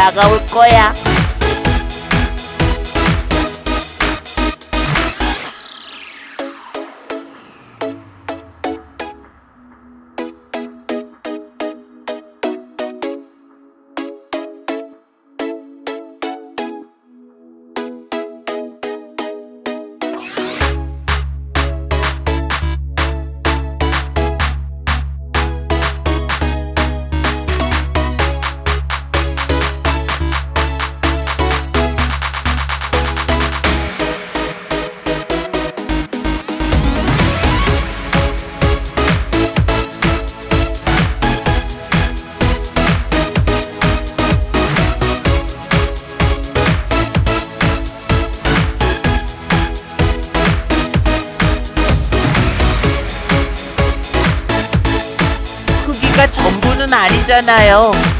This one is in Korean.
다가올 거야. 전부는 아니잖아요.